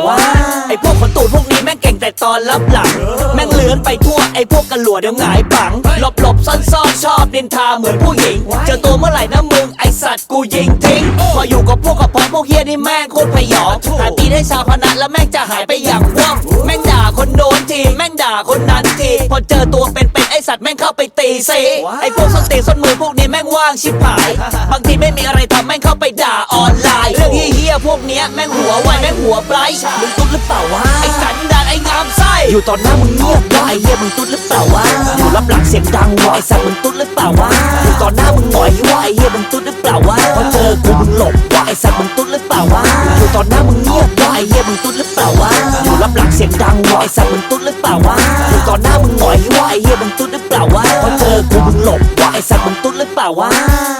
ตุ๊ดหรือเปล่าวะไอ้พวกคนตูดพวกนี้แม่งเก่งแต่ตอนรับหลัง แม่งเลื้อนไปทั่วไอ้พวกกันหลัวเดี๋ยวหงายปัง หลบหลบซ่อนซ่อนชอบดินทาเหมือนผู้หญิง เจอตัวเมื่อไหร่นะมึงไอ้สัตว์กูยิงทิ้ง พออยู่กับพวกกับพ้องพวกเฮียนี่แม่งโคตรพยองหาตีนให้ชาวคณะแล้วแม่งจะหายไปอย่างว่องแม่งด่าคนโน้นทีแม่งด่าคนนั้นทีพอเจอตัวเป็นเป็นๆ ไอ้สัตว์แม่งเข้าไปตีซีไอ้พวกส้นตีนส้นมือพวกนี้แม่งว่างชิบหาย บางทีไม่มีอะไรทำแม่งเข้าไปด่าออนไลน์ เรื่องเฮี้ยๆพวกเนี้ยแม่งหัวไวแม่งหัวไบรท์มึงตุ๊ดหรือเปล่าวะไอ้สันดานไอ้งามไส้อยู่ตอนหน้ามึงเงียบวะไอ้เหี้ยมึงตุ๊ดหรือเปล่าวะอยู่รับหลังเสียงดังวะไอ้สัตว์มึงตุ๊ดหรือเปล่าวะอยู่ตอนหน้ามึงหงอยวะไอ้เหี้ยมึงตุ๊ดหรือเปล่าวะพอเจอกูมึงหลบวะไอ้สัตว์มึงตุ๊ดหรือเปล่าวะอยู่ตอนหน้ามึงเงียบวะไอ้เหี้ยมึงตุ๊ดหรือเปล่าวะอยู่รับหลังเสียงดังวะไอ้สัตว์มึงตุ๊ดหรือเปล่าวะอยู่ตอนหน้ามึงหงอยวะ ไอ้เหี้ยมึงตุ๊ดหรือเปล่าวะพอเจอกูมึงหลบวะไอ้สัตว์มึงตุ๊ดหรือเปล่าวะ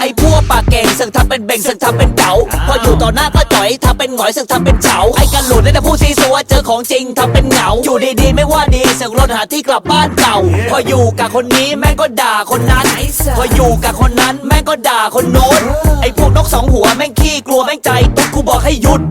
ไอ้พวกปากเก่งสึกทำเป็นเบ่งสึกทำเป็นเก๋าพออยู่ต่อหน้าก็จ่อยทำเป็นหงอยสึกทำเป็นเฉาไอ้กันหลุดได้แต่พูดซีซัวเจอของจริงทำเป็นเหงาอยู่ดีๆไม่ว่าดีสึกรถหาที่กลับบ้านเก่า พออยู่กับคนนี้แม่งก็ด่าคนนั้นพออยู่กับคนนั้นแม่งก็ด่าคนโน้นไอ้พวกนกสองหัวแม่งขี้กลัวแม่งใจตุ๊กกูบอกให้หยุด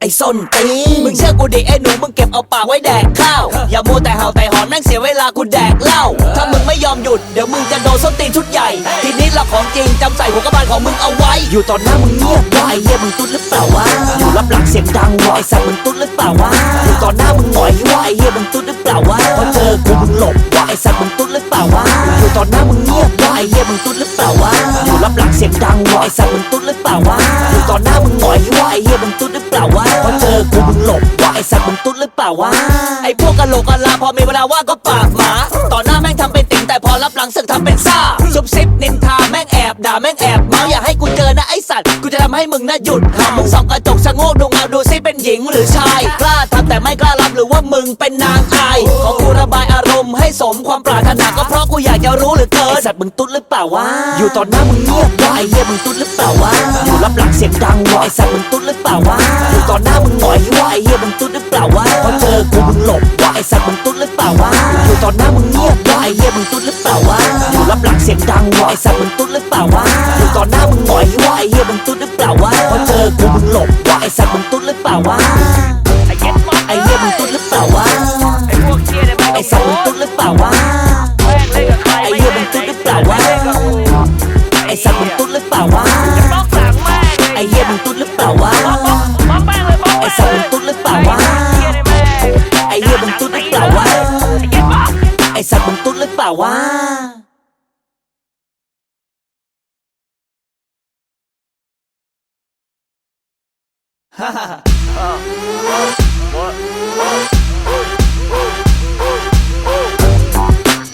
ไอ้ส้นตีนมึงเชื่อกูดิไอ้หนูมึงเก็บเอาปากไว้แดกข้าว อย่ามัวแต่เห่าแต่หอนแม่งเสียเวลากูแดกเหล้าถ้ามึงไม่ยอมหยุดเดี๋ยวมึงจะโดนส้นตีนชุดใหญ่ ทีนี้เราของจริงจำใส่หัวกระบาลของมึงเอาไว้ อยู่ตอนหน้ามึงเงียบวะไอ้เหี้ยมึงตุ๊ดหรือเปล่าวะอยู่รับหลังเสียงดังวะไอ้สัตว์มึงตุ๊ดหรือเปล่าวะอยู่ตอนหน้ามึงหงอยวะไอ้เหี้ยมึงตุ๊ดหรือเปล่าวะพอเจอกูมึงหลบวะไอ้สัตว์มึงตุ๊ดหรือเปล่าวะอยู่ตอนหน้ามึงเงียบวะไอ้เหี้ยมึงตุ๊ดหรือเปล่าวะ รับหลังเสียงดังวะไอ้สัตว์มึงตุ๊ดหรือเปล่าวะอยู่ตอนหน้ามึงหงอยวะไอ้เหี้ยมึงตุ๊ดหรือเปล่าวะพอเจอกูมึงหลบวะไอ้สัตว์มึงตุ๊ดหรือเปล่าวะไอ้พวกกะโหลกกะลาพอมีเวลาว่างก็ปากหมาต่อหน้าแม่งทำเป็นติ่งแต่พอรับหลังศึกทำเป็นซ่าซุบซิบนินทาแม่งแอบด่าแม่งแอบเมาอย่าให้กูเจอนะไอ้สัตว์กูจะทำให้มึงน่ะหยุดหามึงส่องกระจกชะโงกดูเงาดูซิเป็นหญิงหรือชายกล้าทำแต่ไม่กล้ารับหรือว่ามึงเป็นนางอายขอกูระบายอารมณ์ ให้สมความปรารถนาก็เพราะกูอยากจะรู้เหลือเกินไอ้สัตว์มึงตุ๊ดหรือเปล่าวะอยู่ตอนหน้ามึงเงียบวะไอ้เหี้ยมึงตุ๊ดหรือเปล่าวะอยู่รับหลังเสียงดังวะไอ้สัตว์มึงตุ๊ดหรือเปล่าวะอยู่ตอนหน้ามึงหงอยวะไอ้เหี้ยมึงตุ๊ดหรือเปล่าวะพอเจอกูมึงหลบวะไอ้สัตว์มึงตุ๊ดหรือเปล่าวะอยู่ตอนหน้ามึงเงียบวะไอ้เหี้ยมึงตุ๊ดหรือเปล่าวะอยู่รับหลังเสียงดังวะไอ้สัตว์มึงตุ๊ดหรือเปล่าวะอยู่ตอนหน้ามึงหงอยวะไอ้เหี้ยมึงตุ๊ดหรือเปล่าวะพอเจอกูมึงหลบวะไอ้สัตว์มึงตุ๊ดหรือเปล่าวะ เปล่าวะ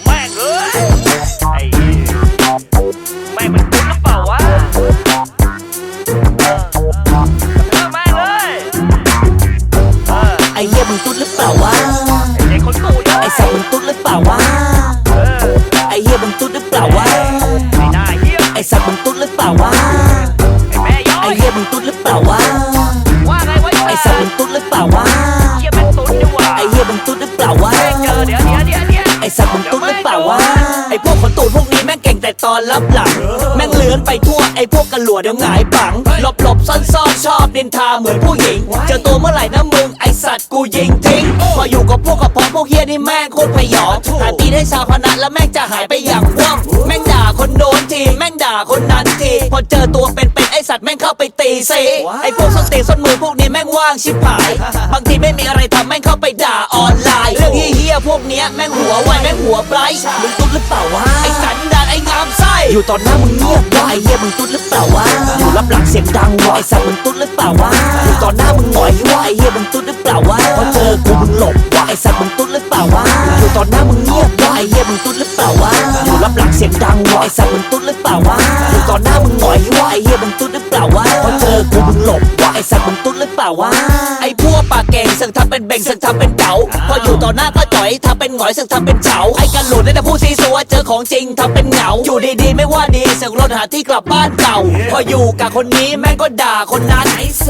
แม่งเอ้ยไอ้เหี้ยแม่งมันคุ้นหรือเปล่าวะเออเออแม่งเลยเออไอ้เหี้ยมึงตุ๊ดหรือเปล่าวะไอ้เด็กคนตู่เนี่ยไอ้สัตว์มึงตุ๊ดหรือเปล่าวะ ม่งเก่งแต่ตอนลับหลัง แม่งเลื้อนไปทั่วไอ้พวกกระหลัวเดี๋ยวหงายปังหลบหลบซ่อนซ่อนชอบดินทาเหมือนผู้หญิง เจอตัวเมื่อไหร่นะมึงไสัตว์กูยิงทิ้งพออยู่กับพวกกับพ้องพวกเฮียนี่แม่งโคตรพยองหาตีนให้ชาวคณะแล้วแม่งจะหายไปอย่างว่องแม่งด่าคนโน้นทีแม่งด่าคนนั้นทีพอเจอตัวเป็นเป็นๆไอ้สัตว์แม่งเข้าไปตีซีไอ้พวกส้นตีนส้นมือพวกนี้แม่งว่างชิบหาย บางทีไม่มีอะไรทำแม่งเข้าไปด่าออนไลน์เรื่องเฮียพวกเนี้ยแม่งหัวไวแม่งหัวไบรท์มึงตุ๊ดหรือเปล่าวะไอ้สันดานไอ้งามไส้อยู่ตอนหน้ามึงเงียบวะไอ้เหี้ยมึงตุ๊ดหรือเปล่าวะอยู่รับหลังเสียงดังวะไอ้สัตว์มึงตุ๊ดหรือเปล่าวะอยู่ตอนหน้ามึงหงอยวะไอ้เหี้ยมึงตุ๊ดหรือ เปล่าวะพอเจอกูมึงหลบวะไอ้สัตว์มึงตุ๊ดหรือเปล่าวะอยู่ตอนหน้ามึงเงียบวะไอ้เหี้ยมึงตุ๊ดหรือเปล่าวะอยู่รับหลังเสียงดังวะไอ้สัตว์มึงตุ๊ดหรือเปล่าวะอยู่ตอนหน้ามึงหงอยวะไอ้เหี้ยมึงตุ๊ดหรือเปล่าวะพอเจอกูมึงหลบวะไอ้สัตว์มึงตุ๊ดหรือเปล่าวะไอ ปากเก่งสึกทำเป็นเบ่งสึกทำเป็นเก๋าพออยู่ต่อหน้าก็จ่อยทำเป็นหงอยสึกทำเป็นเฉาไอ้กันหลุดได้แต่พูดซีซัวเจอของจริงทำเป็นเหงา อยู่ดีๆไม่ว่าดีสึกรถหาที่กลับบ้านเก่า พออยู่กับคนนี้แม่งก็ด่าคนนั้น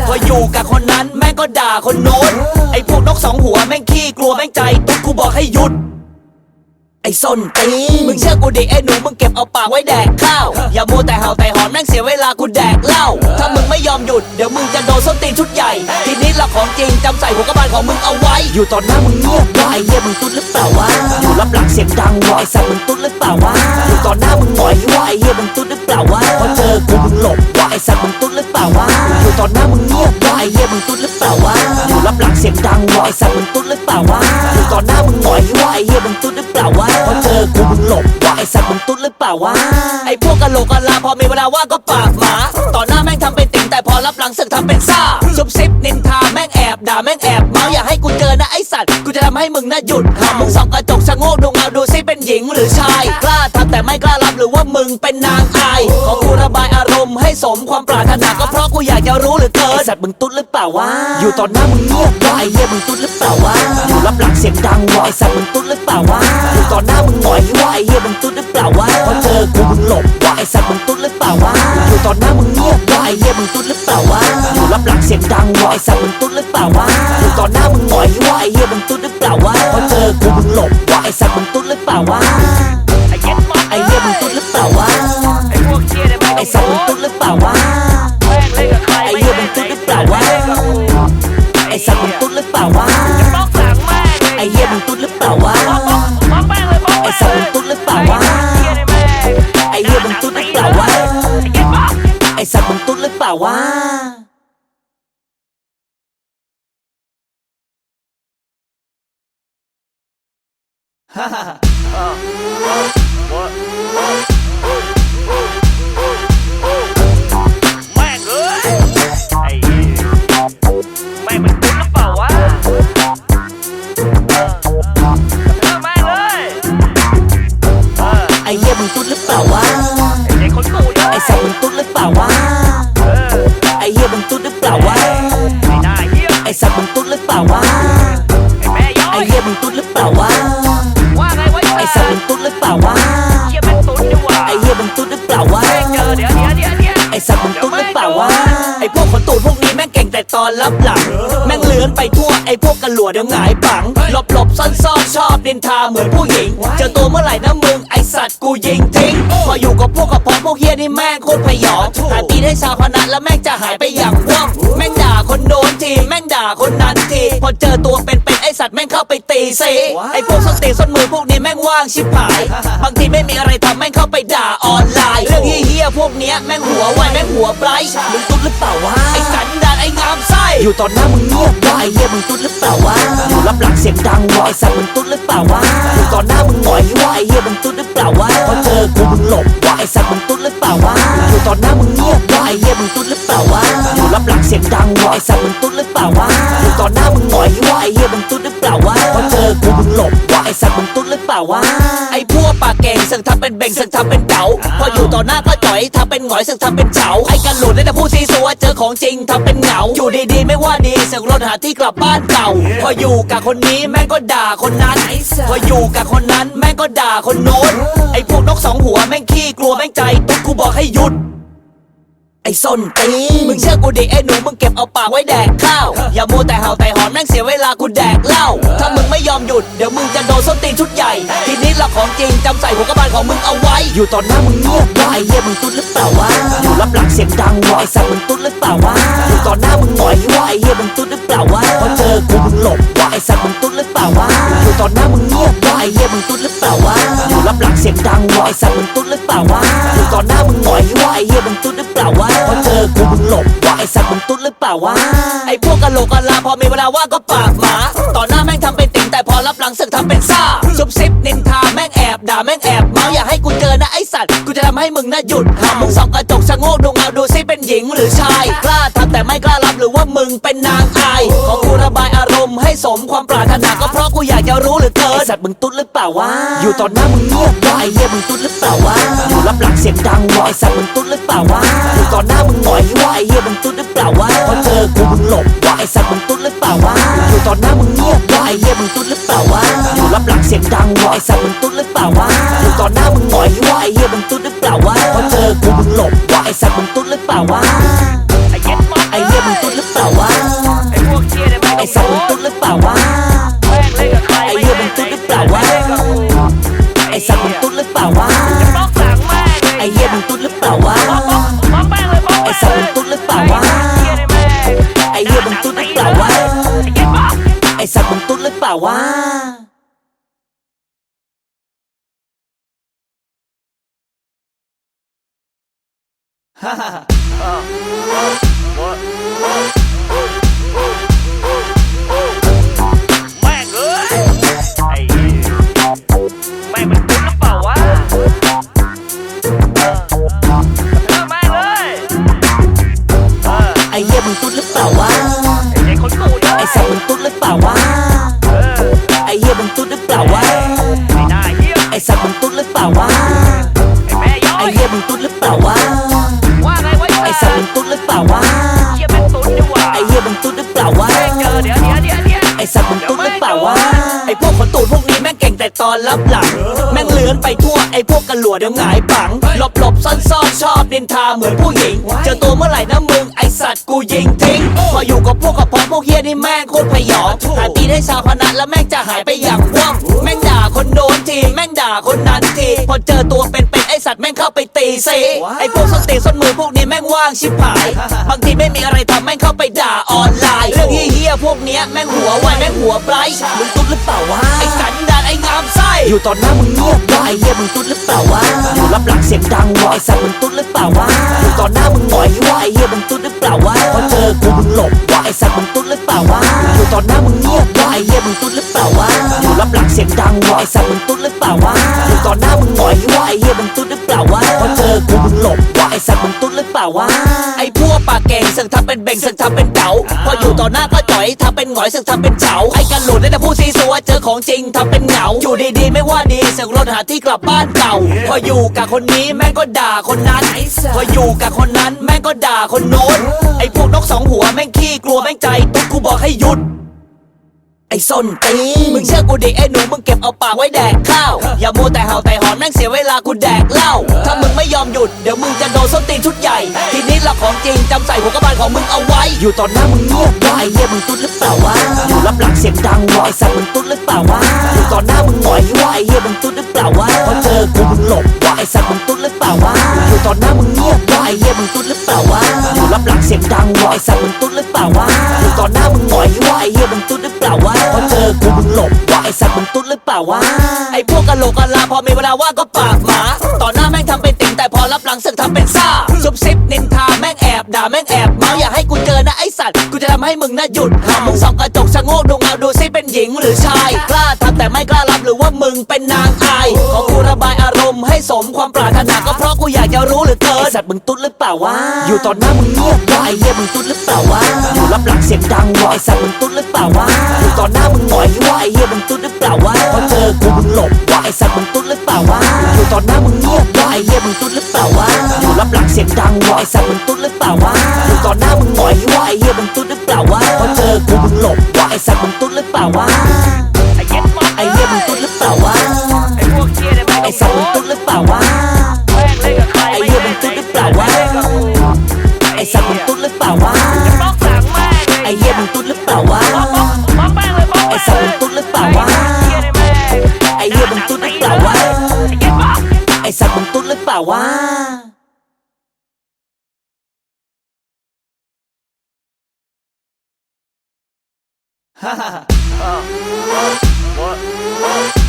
พออยู่กับคนนั้นแม่งก็ด่าคนโน้นไอ้พวกนกสองหัวแม่งขี้กลัวแม่งใจตุ๊กกูบอกให้หยุด ไอ้ส้นตีนมึงเชื่อกูดิไอ้หนูมึงเก็บเอาปากไว้แดกข้าว อย่ามัวแต่เห่าแต่หอนแม่งเสียเวลากูแดกเหล้าถ้ามึงไม่ยอมหยุดเดี๋ยวมึงจะโดนส้นตีนชุดใหญ่ ทีนี้ละของจริงจำใส่หัวกระบาลของมึงเอาไว้ อยู่ตอนหน้ามึงเงียบวะไอ้เหี้ยมึงตุ๊ดหรือเปล่าวะอยู่รับหลังเสียงดังวะไอ้สัตว์มึงตุ๊ดหรือเปล่าวะอยู่ตอนหน้ามึงหงอยวะไอ้เหี้ยมึงตุ๊ดหรือเปล่าวะพอเจอกูมึงหลบวะไอ้สัตว์มึงตุ๊ดหรือเปล่าวะอยู่ตอนหน้ามึงเงียบวะไอ้เหี้ยมึงตุ๊ดหรือเปล่าวะอยู่ รับหลังเสียงดังวะไอ้สัตว์มึงตุ๊ดหรือเปล่าวะกูตอนหน้ามึงหงอยวะไอ้เหี้ยมึงตุ๊ดหรือเปล่าวะพอเจอกูมึงหลบวะไอ้สัตว์มึงตุ๊ดหรือเปล่าวะไอ้พวกกะโหลกกะลาพอมีเวลาว่างก็ปากหมาต่อหน้าแม่งทำเป็นติ่งแต่พอรับหลังสึกทำเป็นซ่าซุบซิบนินทาแม่งแอบด่าแม่งแอบ อย่าให้กูเจอนะไอ้สัตว์ กูจะทำให้มึงน่ะหยุดหามึงส่องกระจกชะโงกดูเงาดูซิเป็นหญิงหรือชาย กล้าทำแต่ไม่กล้ารับหรือว่ามึงเป็นนางอาย ขอกูระบายอารมณ์ให้สมความปรารถนาก็เพราะกูอยากจะรู้หลือเกินไอ้สัตว์มึงตุ๊ดหรือเปล่าวะ อยู่ตอนหน้ามึงเงียบวะไอ้เหี้ยมึงตุ๊ดหรือเปล่าวะอยู่รับหลังเสียงดังวะไอ้สัตว์มึงตุ๊ดหรือเปล่าวะอยู่ตอนหน้ามึงหงอยวะไอ้เหี้ยมึงตุ๊ดหรือเปล่าวะพอเจอกูมึงหลบวะไอ้สัตว์มึงตุ๊ดหรือเปล่าวะอยู่ตอนหน้ามึงเงียบวะไอ้เหี้ยมึงตุ๊ดหรือเปล่าวะ อยู่รับหลังเสียงดังวะไอสัตว์มึงตุ๊ดหรือเปล่าวะ หน้ามึงหงอยวะไอ้เหี้ยมึงตุ๊ดหรือเปล่าวะพอเจอกูมึงหลบวะไอ้สัตว์มึงตุ๊ดหรือเปล่าวะไอ้เหี้ยมึงตุ๊ดหรือเปล่าวะไอ้พวกเชี่ยเนี่ยแม่งไอ้สัตว์มึงตุ๊ด 哈哈哈哈哈！我。 ม่งเก่งแต่ตอนรับหลัง แม่งเลื้อนไปทั่วไอ้พวกกันหลัวเดี๋ยวหงายปัง หลบหลบซ่อนซ่อนชอบดินทาเหมือนผู้หญิง เจอตัวเมื่อไหร่นะมึงไอ้สัตว์กูยิงทิ้ง พออยู่กับพวกกับพอพวกเฮียนี่แม่งโคตรพยองหาตีนให้ชาวพนันแล้วแม่งจะหายไปอย่างว่องแม่งด่าคนโน้นทีแม่งด่าคนนั้นที พอเจอตัวเป็นเป็นๆไอ้สัตว์แม่งเข้าไปตีซีไอ้พวกส้นตีนส้นมือพวกนี้แม่งว่างชิบหาย บางทีไม่มีอะไรทำแม่งเข้าไปด่าออนไลน์ เรื่องเฮี้ยๆพวกเนี้ยแม่งหัวไวแม่งหัวไบรท์มึงตุ๊ดหรือเปล่าวะไอ้สันดานไอยู่ตอนหน้ามึงเงียบวะไอ้เหี้ยมึงตุ๊ดหรือเปล่าวะอยู่รับหลังเสียงดังวะไอ้สัตว์มึงตุ๊ดหรือเปล่าวะอยู่ตอนหน้ามึงหงอยวะไอ้เหี้ยมึงตุ๊ดหรือเปล่าวะพอเจอกูมึงหลบวะไอ้สัตว์มึงตุ๊ดหรือเปล่าวะอยู่ตอนหน้ามึงเงียบวะไอ้เหี้ยมึงตุ๊ดหรือเปล่าวะ รับหลังเสียงดังวะไอ้สัตว์มึงตุ๊ดหรือเปล่าวะอยู่ตอนหน้ามึงหงอยวะไอ้เหี้ยมึงตุ๊ดหรือเปล่าวะพอเจอกูมึงหลบวะไอ้สัตว์มึงตุ๊ดหรือเปล่าวะไอ้พวกปากเก่งสึกทำเป็นเบ่งสึกทำเป็นเก๋าพออยู่ต่อหน้าก็จ่อยทำเป็นหงอยสึกทำเป็นเฉาไอ้กันหลุดได้แต่พูดซีซัวเจอของจริงทำเป็นเหงาอยู่ดีๆไม่ว่าดีสึกรถหาที่กลับบ้านเก่า พออยู่กับคนนี้แม่งก็ด่าคนนั้น พออยู่กับคนนั้นแม่งก็ด่าคนโน้นไอ้พวกนกสองหัวแม่งขี้กลัวแม่งใจตุ๊กกูบอกให้หยุด ไอ้ส้นตีนมึงเชื่อกูดิไอ้หนูมึงเก็บเอาปากไว้แดกข้าว อย่ามัวแต่เห่าแต่หอนแม่งเสียเวลากูแดกเหล้าถ้ามึงไม่ยอมหยุดเดี๋ยวมึงจะโดนส้นตีนชุดใหญ่ ทีนี้ละของจริงจำใส่หัวกระบาลของมึงเอาไว้ อยู่ตอนหน้ามึงเงียบวะไอ้เหี้ยมึงตุ๊ดหรือเปล่าวะอยู่รับหลังเสียงดังวะไอ้สัตว์มึงตุ๊ดหรือเปล่าวะอยู่ตอนหน้ามึงหงอยวะไอ้เหี้ยมึงตุ๊ดหรือเปล่าวะพอเจอกูมึงหลบวะไอ้สัตว์มึงตุ๊ดหรือเปล่าวะอยู่ตอนหน้ามึงเงียบวะไอ้เหี้ยมึงตุ๊ดหรือเปล่าวะอยู่รับหลังเสียงดังวะไอ้สัตว์มึงตุ๊ดหรือเปล่าวะอยู่ตอนหน้ามึงหงอยวะไอ้เหี้ยมึงตุ๊ด หรือเปล่าวะไอ้พวกกะโหลกกะลาพอมีเวลาว่างก็ปากหมาต่อหน้าแม่งทำเป็นติ่งแต่พอรับหลังสึกทำเป็นซ่าซุบซิบนินทาแม่งแอบด่าแม่งแอบเมาอย่าให้กูเจอนะไอ้สัตว์กูจะทำให้มึงน่ะหยุดหามึงส่องกระจกชะโงกดูเงาดูซิเป็นหญิงหรือชายกล้าทำแต่ไม่กล้ารับหรือรือว่ามึงเป็นนางอายขอกูระบายอารมณ์ให้สมความปรารถนาก็เพราะกูอยากจะรู้เหลือเกินไอ้สัตว์มึงตุ๊ดหรือเปล่าวะอยู่ตอนหน้ามึงเงียบวะไอ้เหี้ยมึงตุ๊ดหรือเปล่าวะอยู่รับหลังเสียงดังวะไอ้สัตว์มึงตุ๊ดหรือเปล่าวะอยู่ตอนหน้ามึงหงอยวะไอ้เหี้ยมึงตุ๊ดหรือ เปล่าวะพอเจอกูมึงหลบวะไอ้สัตว์มึงตุ๊ดหรือเปล่าวะอยู่ตอนหน้ามึงเงียบวะไอ้เหี้ยมึงตุ๊ดหรือเปล่าวะอยู่รับหลังเสียงดังวะไอ้สัตว์มึงตุ๊ดหรือเปล่าวะอยู่ตอนหน้ามึงหงอยวะไอ้เหี้ยมึงตุ๊ดหรือเปล่าวะพอเจอกูมึงหลบวะไอ้สัตว์มึงตุ๊ดหรือเปล่าวะไอ้เย็ดมากไอ้เหี้ยมึงตุ๊ดหรือเปล่าวะไอ้พวกเชี่ยเนี่ยแม่งไอ้สัตว์มึงตุ๊ดหรือเปล่าวะไอ้เหี้ยมึงตุ๊ดหรือเปล่าวะไอ้สัตว์มึงตุ๊ดหรือเปล่าวะไอ้เหี้ยมึงตุ๊ดหรือเปล่าวะ ว์มึงตุ๊ดหรือ ไอพวกคนตูดพวก นี้แม่งเก่งแต่ตอนรับหลัง แม่งเลื้อนไปทั่วไอพวกกันหลัวเดี๋ยวหงายปัง หลบหลบซ่อนซ่อนชอบนินทาเหมือนผู้หญิง เจอตัวเมื่อไหร่นะมึงไอสัตว์กูยิงทิ้ง พออยู่กับพวกกับพอพวกเฮียนี่แม่งโคตรพยองหาตีได้ชาวพนันแล้วแม่งจะหายไปอย่างว่องแม่งด่าคนโดนทีแม่งด่าคนนั้นทีพอเจอตัวเป็นเป็นไอสัตว์แม่งเข้าไปตีซีไอพวกส้นตีนส้นมือพวกนี้แม่งว่างชิบหายบางทีไม่มีอะไรทำแม่งเข้าไปด่าออนไลน์ เรื่องเฮียๆพวกเนี้ยแม่งหัวไวแม่งหัวไบรท์มึงตุ๊ดหรือเปล่าวะไอสันดานไองามไส้อยู่ตอนหน้ามึงเงียบวะไอเฮียมึงตุ๊ดหรือเปล่าวะอยู่รับหลังเสียงดังวะไอสัตว์มึงตุ๊ดหรือเปล่าวะอยู่ตอนหน้ามึงหงอยวะไอเฮียมึงตุ๊ดหรือเปล่าวะพอเจอกูมึงหลบวะไอสัตว์มึงตุ๊ดหรือเปล่าวะอยู่ตอนหน้ามึงเงียบวะไอเฮียมึงตุ๊ดหรือเปล่าวะอยู่รับหลังเสียงดังวะไอสัตว์มึงตุ๊ดหรือเปล่าวะอยู่ตอนหน้ามึงหงอยวะไอเฮียมึงตุ๊ดหรือเปล่าวะพอเจอกูมึงหลบ อ้สัตว์มึงตุ๊ดหรือเปล่าวะไอ้พวกปากเก่งสึกทำเป็นเบ่งสึกทำเป็นเก๋าพออยู่ต่อหน้าก็จ่อยทำเป็นหงอยสึกทำเป็นเฉาไอ้กันหลุดได้แต่พูดซีซัวเจอของจริงทำเป็นเหงาอยู่ดีๆไม่ว่าดีสึกรถหาที่กลับบ้านเก่า พออยู่กับคนนี้แม่งก็ด่าคนนั้นพออยู่กับคนนั้นแม่งก็ด่าคนโน้นไอ้พวกนกสองหัวแม่งขี้กลัวแม่งใจตุ๊กกูบอกให้หยุด อ้ส้นตีนมึงเชื่อกูดิไอ้หนูมึงเก็บเอาปากไว้แดกข้าว อย่ามัวแต่เห่าแต่หอนแม่งเสียเวลากูแดกเหล้าถ้ามึงไม่ยอมหยุดเดี๋ยวมึงจะโดนส้นตีนชุดใหญ่ ทีนี้ละของจริงจำใส่หัวกระบาลของมึงเอาไว้ อยู่ตอนหน้ามึงเงียบวะไอ้เหี้ยมึงตุ๊ดหรือเปล่าวะอยู่รับหลังเสียงดังวะไอ้สัตว์มึงตุ๊ดหรือเปล่าวะอยู่ตอนหน้ามึงหงอยวะไอ้เหี้ยมึงตุ๊ดหรือเปล่าวะพอเจอกูมึงหลบวะไอ้สัตว์มึงตุ๊ดหรือเปล่าวะอยู่ตอนหน้ามึงเงียบวะไอ้เหี้ยมึงตุ๊ดหรือเปล่าวะอยู่รับหลังเสียงดังวะไอ้สัตว์มึงตุ๊ดหรือเปล่าวะอยู่ตอนหน้ามึงหงอยวะไอ้เหี้ยมึงตุ๊ดหรือเปล่าวะพอเจอกูมึงหลบวะไอสัตว์มึงตุ๊ดหรือเปล่าวะไอพวกกะโหลกกะลาพอมีเวลาว่างก็ปากหมา ต่อหน้าแม่งทำเป็นติ่งแต่พอรับหลังสึกทำเป็นซ่าซุบซิบนินทาแม่งแอบด่าแม่งแอบเมาอย่าให้กูเจอนะไอสัตว์กูจะทำให้มึงน่าหยุดหามึงส่องกระจกชะโงกดูเงาดูซิเป็นหญิงหรือชายกล้าทำแต่ไม่กล้ารับหรือว่ามึงเป็นนางอายขอกูระบายอารมณ์ ให้สมความปรารถนาก็เพราะกูอยากจะรู้เหลือเกินไอ้สัตว์มึงตุ๊ดหรือเปล่าวะอยู่ตอนหน้ามึงเงียบวะไอ้เหี้ยมึงตุ๊ดหรือเปล่าวะอยู่รับหลังเสียงดังวะไอ้สัตว์มึงตุ๊ดหรือเปล่าวะอยู่ตอนหน้ามึงหงอยวะไอ้เหี้ยมึงตุ๊ดหรือเปล่าวะพอเจอกูมึงหลบวะไอ้สัตว์มึงตุ๊ดหรือเปล่าวะอยู่ตอนหน้ามึงเงียบวะไอ้เหี้ยมึงตุ๊ดหรือเปล่าวะอยู่รับหลังเสียงดังวะไอ้สัตว์มึงตุ๊ดหรือเปล่าวะอยู่ตอนหน้ามึงหงอยวะไอ้เหี้ยมึงตุ๊ดหรือเปล่าวะพอเจอกูมึงหลบวะไอ้สัตว์มึงตุ๊ดหรือเปล่าวะ สัตว์มึงตุ๊ดหรือเปล่าวะฮ่าฮ่าฮ่า